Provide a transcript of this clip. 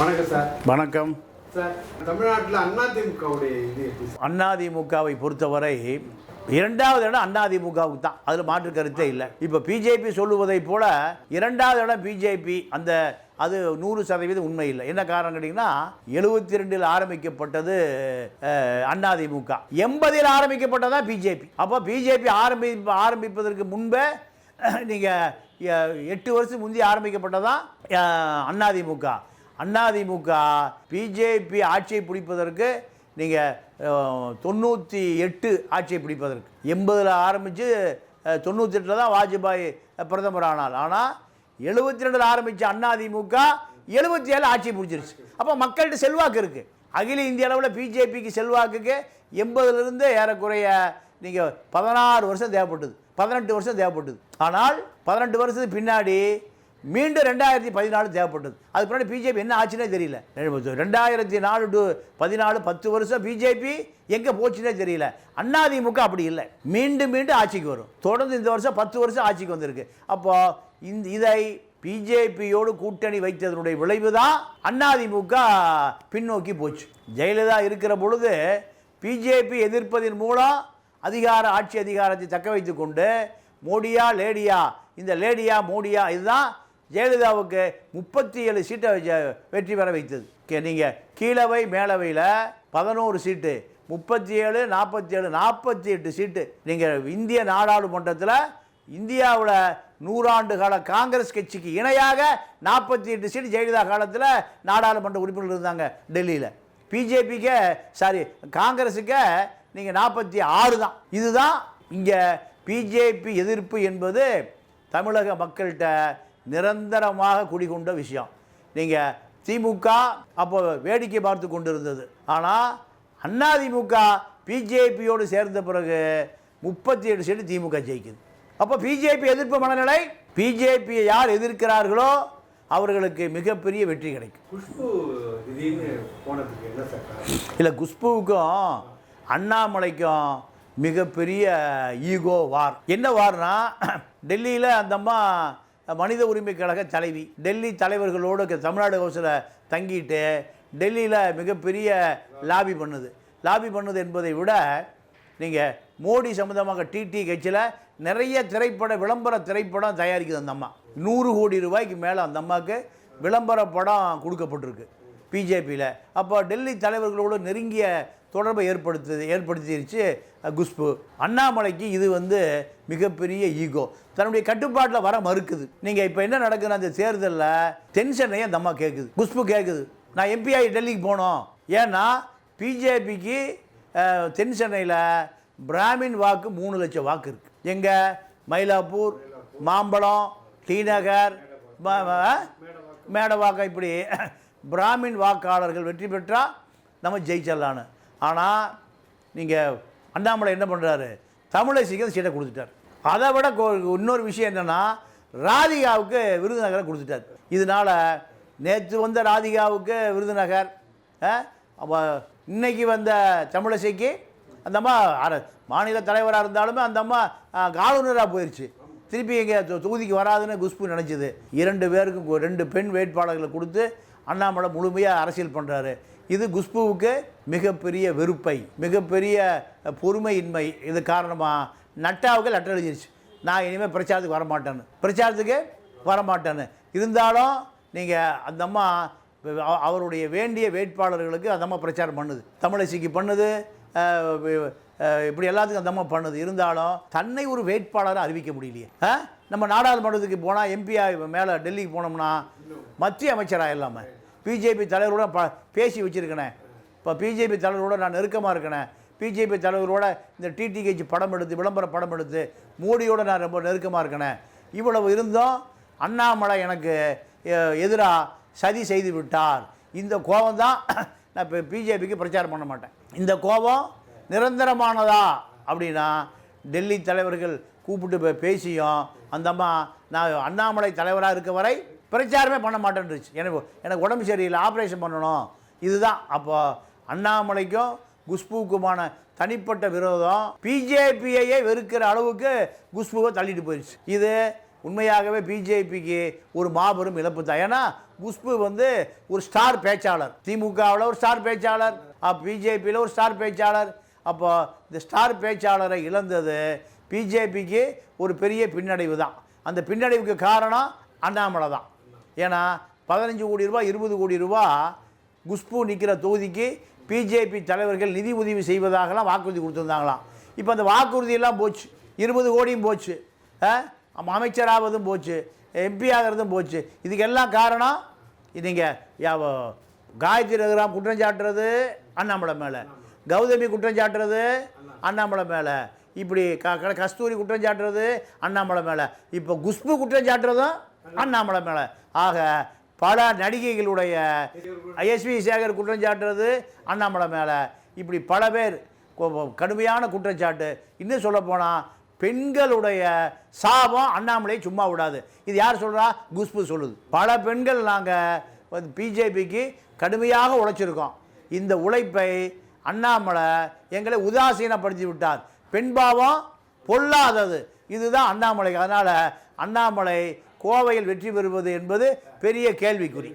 வணக்கம் சார் வணக்கம். சார் தமிழ்நாட்டில் அதிமுகவுடைய இது அதிமுகவை பொறுத்தவரை இரண்டாவது இடம் அதிமுகவுக்கு தான். அதில் மாற்று கருத்தே இல்லை. இப்போ பிஜேபி சொல்லுவதைப் போல இரண்டாவது இடம் பிஜேபி. அந்த அது நூறு சதவீதம் உண்மை இல்லை. என்ன காரணம் கேட்டிங்கன்னா எழுபத்தி ரெண்டில் ஆரம்பிக்கப்பட்டது அதிமுக எண்பதில் ஆரம்பிக்கப்பட்டதா பிஜேபி. அப்போ பிஜேபி ஆரம்பி ஆரம்பிப்பதற்கு முன்பே நீங்கள் எட்டு வருஷம் முந்தி ஆரம்பிக்கப்பட்டதான் அதிமுக அதிமுக பிஜேபி ஆட்சியை பிடிப்பதற்கு நீங்கள் தொண்ணூற்றி எட்டு ஆட்சியை பிடிப்பதற்கு. எண்பதில் ஆரம்பித்து தொண்ணூற்றி எட்டில் தான் வாஜ்பாய் பிரதமர் ஆனார். ஆனால் எழுபத்தி ரெண்டில் ஆரம்பித்த அதிமுக எழுபத்தி ஏழு ஆட்சி பிடிச்சிருச்சு. அப்போ மக்கள்கிட்ட செல்வாக்கு இருக்குது அகில இந்திய அளவில் பிஜேபிக்கு செல்வாக்குக்கு எண்பதுலேருந்து ஏறக்குறைய நீங்கள் பதினாறு வருஷம் தேவைப்பட்டது. பதினெட்டு வருஷம் தேவைப்பட்டது. ஆனால் பதினெட்டு வருஷத்துக்கு பின்னாடி மீண்டும் ரெண்டாயிரத்தி பதினாலு தேவைப்பட்டது. அதுக்கு பின்னாடி பிஜேபி என்ன ஆச்சுன்னே தெரியல. ரெண்டாயிரத்தி நாலு டு பதினாலு பத்து வருஷம் பிஜேபி எங்கே போச்சுன்னே தெரியல. அதிமுக அப்படி இல்லை. மீண்டும் மீண்டும் ஆட்சிக்கு வரும். தொடர்ந்து இந்த வருஷம் பத்து வருஷம் ஆட்சிக்கு வந்திருக்கு. அப்போ இந்த இதை பிஜேபியோடு கூட்டணி வைத்ததனுடைய விளைவு தான் அதிமுக பின்னோக்கி போச்சு. ஜெயலலிதா இருக்கிற பொழுது பிஜேபி எதிர்ப்பதன் மூலம் அதிகார ஆட்சி அதிகாரத்தை தக்க வைத்து கொண்டு மோடியா லேடியா இந்த லேடியா மோடியா இதுதான் ஜெயலலிதாவுக்கு முப்பத்தி ஏழு சீட்டை வெற்றி பெற வைத்தது. கே- கீழவை மேலவையில் பதினோரு சீட்டு முப்பத்தி ஏழு நாற்பத்தி ஏழு நாற்பத்தி எட்டு சீட்டு. நீங்கள் இந்திய நாடாளுமன்றத்தில் இந்தியாவில் நூறாண்டு கால காங்கிரஸ் கட்சிக்கு இணையாக நாற்பத்தி எட்டு சீட்டு ஜெயலலிதா காலத்தில் நாடாளுமன்ற உறுப்பினர்கள் இருந்தாங்க டெல்லியில். பிஜேபிக்கு சாரி காங்கிரஸுக்கு நீங்கள் நாற்பத்தி ஆறு தான். இதுதான் இங்கே பிஜேபி எதிர்ப்பு என்பது தமிழக மக்கள்கிட்ட நிரந்தரமாக குடிகொண்ட விஷயம். நீங்கள் திமுக அப்போ வேடிக்கை பார்த்து கொண்டிருந்தது. ஆனால் அதிமுக பிஜேபியோடு சேர்ந்த பிறகு முப்பத்தி ஏழு சீட்டு திமுக ஜெயிக்குது. அப்போ பிஜேபி எதிர்ப்பு மனநிலை? பிஜேபியை யார் எதிர்க்கிறார்களோ அவர்களுக்கு மிகப்பெரிய வெற்றி கிடைக்கும். குஷ்பு? இல்லை குஷ்புவுக்கும் அண்ணாமலைக்கும் மிகப்பெரிய ஈகோ வார். என்ன வார்னா டெல்லியில் அந்த அம்மா மனித உரிமை கழக தலைவி. டெல்லி தலைவர்களோடு தமிழ்நாடு ஹவுஸில் தங்கிட்டு டெல்லியில் மிகப்பெரிய லாபி பண்ணுது. லாபி பண்ணுது என்பதை விட நீங்கள் மோடி சம்மந்தமாக டிடி கட்சியில் நிறைய திரைப்பட விளம்பர திரைப்படம் தயாரிக்குது அந்த அம்மா. நூறு கோடி ரூபாய்க்கு மேலே அந்த அம்மாவுக்கு விளம்பர படம் கொடுக்கப்பட்டிருக்கு. பிஜேபியில் அப்போ டெல்லி தலைவர்களோடு நெருங்கிய தொடர்பை ஏற்படுத்து ஏற்படுத்திருச்சு குஷ்பு. அண்ணாமலைக்கு இது வந்து மிகப்பெரிய ஈகோ. தன்னுடைய கட்டுப்பாட்டில் வர மறுக்குது. நீங்கள் இப்போ என்ன நடக்குதுன்னு அந்த தேர்தலில் டென்ஷனையே அந்த அம்மா கேட்குது குஷ்பு கேட்குது நான் எம்பிஐ டெல்லிக்கு போனோம். ஏன்னா பிஜேபிக்கு தென் சென்னையில் பிராமின் வாக்கு மூணு லட்சம் வாக்கு இருக்குது எங்கே? மயிலாப்பூர் மாம்பழம் டிநகர் மேடவாக்கம். இப்படி பிராமின் வாக்காளர்கள் வெற்றி பெற்றால் நம்ம ஜெயிச்சிடலான்னு. ஆனால் நீங்கள் அண்ணாமலை என்ன பண்ணுறாரு தமிழரசிக்கு சீட்டை கொடுத்துட்டார். அதை விட கோ இன்னொரு விஷயம் என்னென்னா ராதிகாவுக்கு விருதுநகரை கொடுத்துட்டார். இதனால் நேற்று வந்த ராதிகாவுக்கு விருதுநகர் இன்னைக்கு வந்த தமிழிசைக்கு அந்த அம்மா அர- மாநில தலைவராக இருந்தாலுமே அந்த அம்மா ஆளுநராக போயிடுச்சு திருப்பி எங்கே தொகுதிக்கு வராதுன்னு குஷ்பு நினச்சிது. இரண்டு பேருக்கும் ரெண்டு பெண் வேட்பாளர்களை கொடுத்து அண்ணாமலை முழுமையாக அரசியல் பண்ணுறாரு இது குஷ்புவுக்கு மிகப்பெரிய வெறுப்பை மிகப்பெரிய பொறுமையின்மை இது காரணமாக நட்டாவுக்கு லெட்டர் எழுதிருச்சு. நான் இனிமேல் பிரச்சாரத்துக்கு வரமாட்டேன்னு. பிரச்சாரத்துக்கு வரமாட்டேன்னு. இருந்தாலும் நீங்கள் அந்த அம்மா அவ- அவருடைய வேண்டிய வேட்பாளர்களுக்கு அந்த அம்மா பிரச்சாரம் பண்ணுது. தமிழசிக்கு பண்ணுது. இப்படி எல்லாத்துக்கும் அந்த அம்மா பண்ணுது. இருந்தாலும் தன்னை ஒரு வேட்பாளராக அறிவிக்க முடியலையே. நம்ம நாடாளுமன்றத்துக்கு போனால் எம்பியாக மேலே டெல்லிக்கு போனோம்னா மத்திய அமைச்சராக இல்லாமல் பிஜேபி தலைவரோட ப பேசி வச்சுருக்கனே. இப்போ பிஜேபி தலைவரோட நான் நெருக்கமாக இருக்கனே. பிஜேபி தலைவரோட இந்த டிடிஹெச் படம் எடுத்து விளம்பர படம் எடுத்து மோடியோட நான் ரொம்ப நெருக்கமாக இருக்கனே. இவ்வளவு இருந்தும் அண்ணாமலை எனக்கு எதிராக சதி செய்து விட்டார். இந்த கோபம் தான் நான் இப்போ பிஜேபிக்கு பிரச்சாரம் பண்ண மாட்டேன். இந்த கோபம் நிரந்தரமானதா? அப்படின்னா டெல்லி தலைவர்கள் கூப்பிட்டு போய் பேசியும் அந்த அம்மா நான் அண்ணாமலை தலைவராக இருக்க வரை பிரச்சாரமே பண்ண மாட்டேன்ருச்சு. எனக்கு எனக்கு உடம்பு சரியில்லை ஆப்ரேஷன் பண்ணணும். இதுதான். அப்போ அண்ணாமலைக்கும் குஷ்புவுக்குமான தனிப்பட்ட விரோதம். பிஜேபியையே வெறுக்கிற அளவுக்கு குஷ்புவை தள்ளிட்டு போயிடுச்சு இது உண்மையாகவே பிஜேபிக்கு ஒரு மாபெரும் இழப்பு தான். ஏன்னா குஷ்பு வந்து ஒரு ஸ்டார் பேச்சாளர். திமுகவில் ஒரு ஸ்டார் பேச்சாளர். பிஜேபியில் ஒரு ஸ்டார் பேச்சாளர். அப்போ இந்த ஸ்டார் பேச்சாளரை இழந்தது பிஜேபிக்கு ஒரு பெரிய பின்னடைவு தான். அந்த பின்னடைவுக்கு காரணம் அண்ணாமலை தான். ஏன்னா பதினஞ்சு கோடி ரூபா இருபது கோடி ரூபா குஷ்பு நிற்கிற தொகுதிக்கு பிஜேபி தலைவர்கள் நிதி உதவி செய்வதாகலாம் வாக்குறுதி கொடுத்துருந்தாங்களாம். இப்போ அந்த வாக்குறுதியெல்லாம் போச்சு. இருபது கோடியும் போச்சு. அமைச்சராவதும் போச்சு. எம்பி ஆகிறதும் போச்சு. இதுக்கெல்லாம் காரணம் நீங்கள் காயத்ரி ரகுராம் குற்றம் சாட்டுறது அண்ணாமலை மேலே. கௌதமி குற்றம் சாட்டுறது அண்ணாமலை மேலே. இப்படி க க- கஸ்தூரி குற்றம் சாட்டுறது அண்ணாமலை மேலே. இப்போ குஷ்பு குற்றம் சாட்டுறதும் அண்ணாமலை மேலே. ஆக பல நடிகைகளுடைய எஸ்வி சேகர் குற்றம் சாட்டுறது அண்ணாமலை மேலே. இப்படி பல பேர் கடுமையான குற்றச்சாட்டு இன்னும் சொல்லப்போனால் பெண்களுடைய சாபம் அண்ணாமலையை சும்மா விடாது. இது யார் சொல்கிறா குஷ்பு சொல்லுது. பல பெண்கள் நாங்கள் வந்து பிஜேபிக்கு கடுமையாக உழைச்சிருக்கோம். இந்த உழைப்பை அண்ணாமலை எங்களை உதாசீனப்படுத்தி விட்டார். பெண்பாவம் பொல்லாதது. இதுதான் அண்ணாமலை அதனால் அண்ணாமலை கோவையில் வெற்றி பெறுவது என்பது பெரிய கேள்விக்குறி.